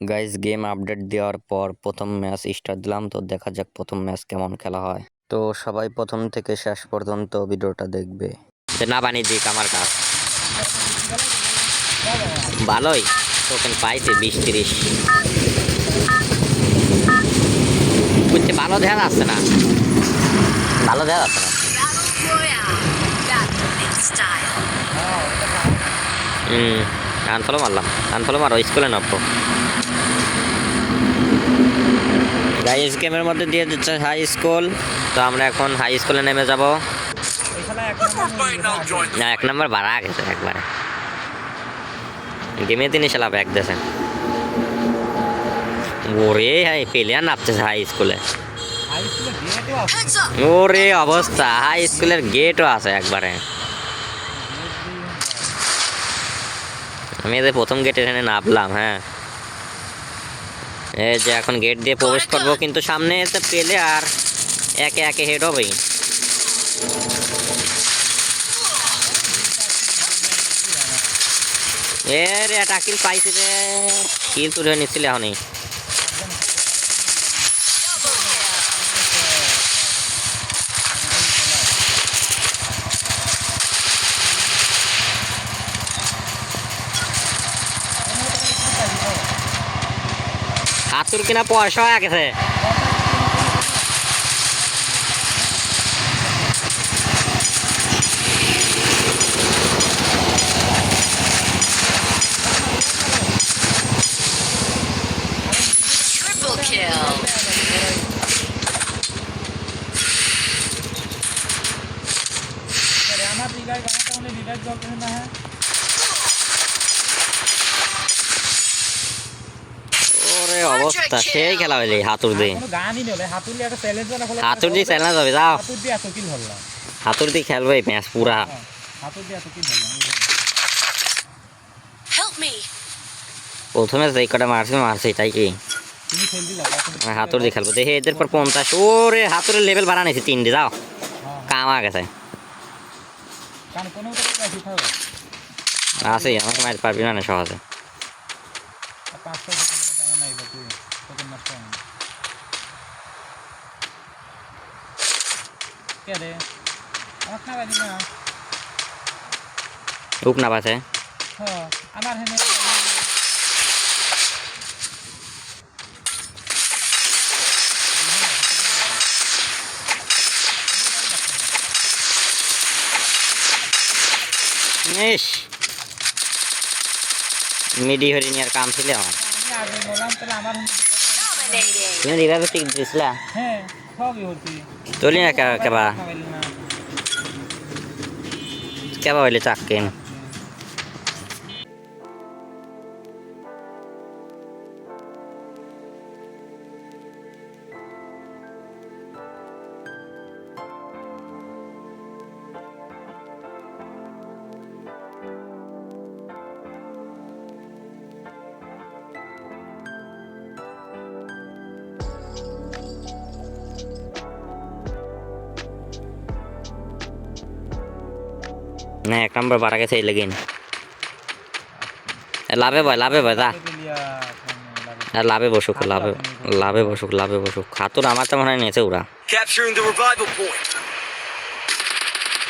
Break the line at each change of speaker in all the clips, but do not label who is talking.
Guys game update দেওয়ার পর প্রথম ম্যাচ স্টার্ট দিলাম, তো দেখা যাক প্রথম ম্যাচ কেমন খেলা হয়। তো সবাই প্রথম থেকে শেষ পর্যন্ত ভিডিওটা দেখবে। না বানিয়ে দিক আমার কাজ। ভালোই টোকেন পাইছে বিশ তিরিশ। বুঝছি, ভালো দেখা যাচ্ছে না? ভালো দেখা যাচ্ছে না. হুম আনফলো মারলাম। আনফলো মারো, স্কুলে নামবো। গাইস গেমের মধ্যে দিয়ে দিচ্ছে হাই স্কুল তো আমরা এখন হাই স্কুলে নেমে যাব। না, এক নম্বর বাড়া গেছে একবারে। গেমে তিনি শালা ব্যাগ দিয়েছেন। ওরে হাই প্লেয়ার নামতেছে হাই স্কুলে ওরে অবস্থা হাই স্কুলের গেটও আছে একবারে। আমি এদের প্রথম গেটে এখানে নামলাম হ্যাঁ। এই যে এখন গেট দিয়ে প্রবেশ করব কিন্তু সামনে এসে পেলে আর একে একে হেড হবেই। এ রে একটা কিল পাইছি রে। কিল তুলে নিচ্ছিল এখনই। হাতুর কিনা পয়সা হয়ে গেছে
Triple kill.
আমার রিভাইভ আমার তাহলে রিভাইভ চলতেছে না হ্যাঁ
ওরে অবস্থা সেই খেলা হইলে হাতুর দিয়ে হাতুর দিয়ে চ্যালেঞ্জ হবে যাও।
হাতুর দিয়ে
খেলবে ম্যাচ পুরা।
হ্যাঁ.
প্রথমে যেই কটা মারছি মারছি তাই কি? হাতুর দিয়ে খেলব। দেখি এদের পর পঞ্চাশ। ওরে হাতুরের লেভেল বাড়া নিয়েছি তিনটে যাও।
হ্যাঁ।
কামা গেছে আছে। আমাকে মার পারবি না না সহজে
আর পাঁচটা সেকেন্ড জানা নাই বা তুই সেকেন্ড নষ্ট হয় না কে রে আমার বাজি না?
উপ না
হ্যাঁ আমার হেনে
ইস। মিডি হরিণী আর কাম ছিল। আমার. তুমি রিভাইভে পিক দিছিলা।
হ্যাঁ সবই হতি
তুলি না কেবা? কেবা হইলে চাক্কিন। না এক নম্বর বাড়া গেছে এই লেগিন লাভে ভয় লাভে যা।
লাগে
আর লাভে বসুক লাভে লাভে বসুক লাভে বসুক। হাতুর আমার তো মনে হয় নিয়েছে ওরা.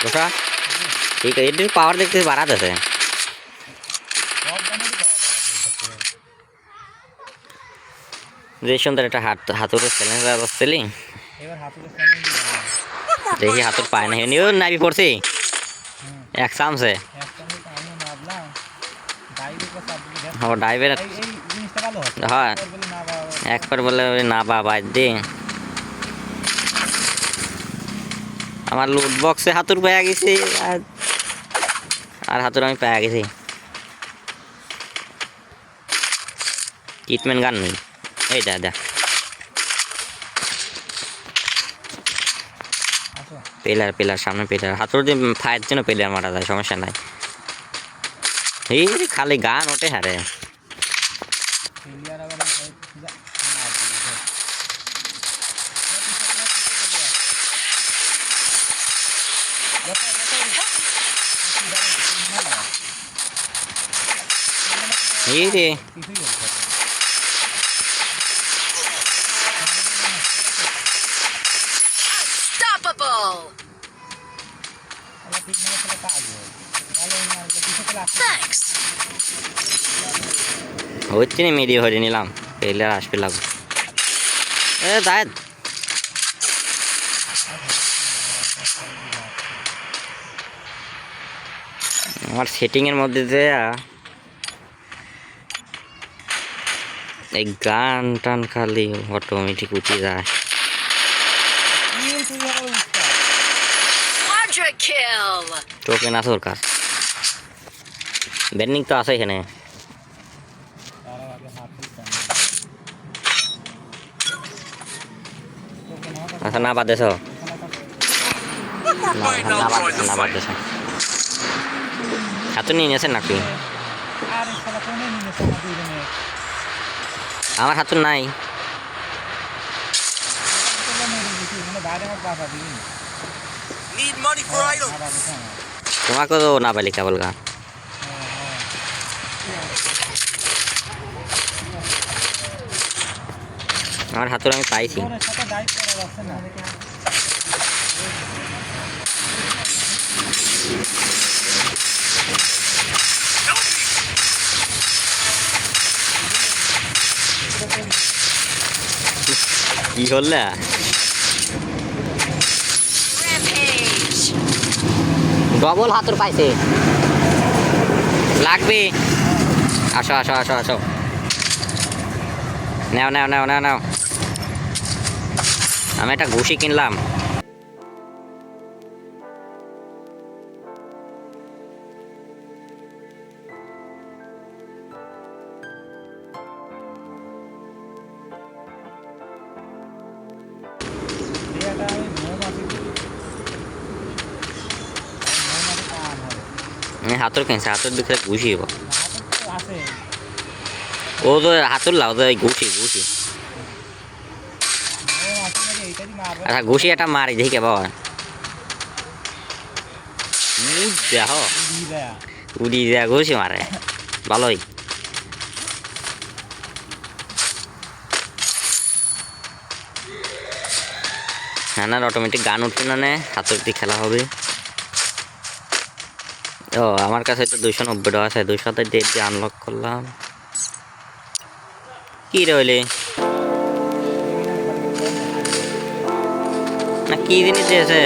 বসা ঠিক আছে এটির পাওয়ার দেখতে বাড়াতেছে যে সুন্দর একটা হাত হাতুরের চ্যালেঞ্জ বসছিলি
এবার হাতুড়ে সামনে
দেখি হাতুর পায় না নিও নাবি পড়ছি। এক চামচে ও ডাইভের হয়।
একবার বলে, না বাবা
দি। আমার লুট বক্সে হাতুর পেয়ে গেছি, আর আর হাতুর আমি পেয়ে গেছি। ট্রিটমেন্ট গান নেই। এই দা দা পিলার পিলার, সামনে পিলার। হাতুর দিয়ে ফায়ার জন্য পিলার মারা যায়, সমস্যা নাই। এই খালি গান ওঠে হারে
এই
রে
হয়ে
নিলাম পেলে আসবে লাগবে। এ দায়দ আমার সেটিংয়ের মধ্যে যে এই গান টান খালি অটোমেটিক উঠে যায়।
কিল তুই হবে উস্তাদ
Quadra kill.
তোকে না সরকার বেন্ডিং তো আছে এখানে। আচ্ছা না বাদ
এখানে
না নিয়ে নিয়েছেন নাকি? আমার হাতুর নাই।
Need money for items.
তোমাকে তো না পালি কেবল গান আমার হাতুর আমি পাইছি। কি করলে ডবল হাতুর পাইছে। লাগবে। আসো আসো আসো আসো। নাও নাও নাও নাও নাও। আমি একটা ঘুষি কিনলাম। হাতুর কিনছি হাতুর দিকে ঘুষি
না
ও তো হাতুর লাও তো ঘুষি ঘুষি আচ্ছা ঘুষি একটা মারি দেখি বাবা দেহ উড়ি দেয়া ঘুষি মারে ভালোই হ্যাঁ না অটোমেটিক গান উঠবে না নে? হাতের দিয়ে খেলা হবে। ও আমার কাছে তো দুশো নব্বই টাকা আছে দুশোতে ডেট দিয়ে আনলক করলাম। কি রইলে না, কি জিনিস দিয়েছে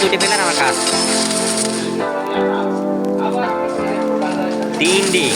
দুটি পেলেন আমার কাজ। তিন দিন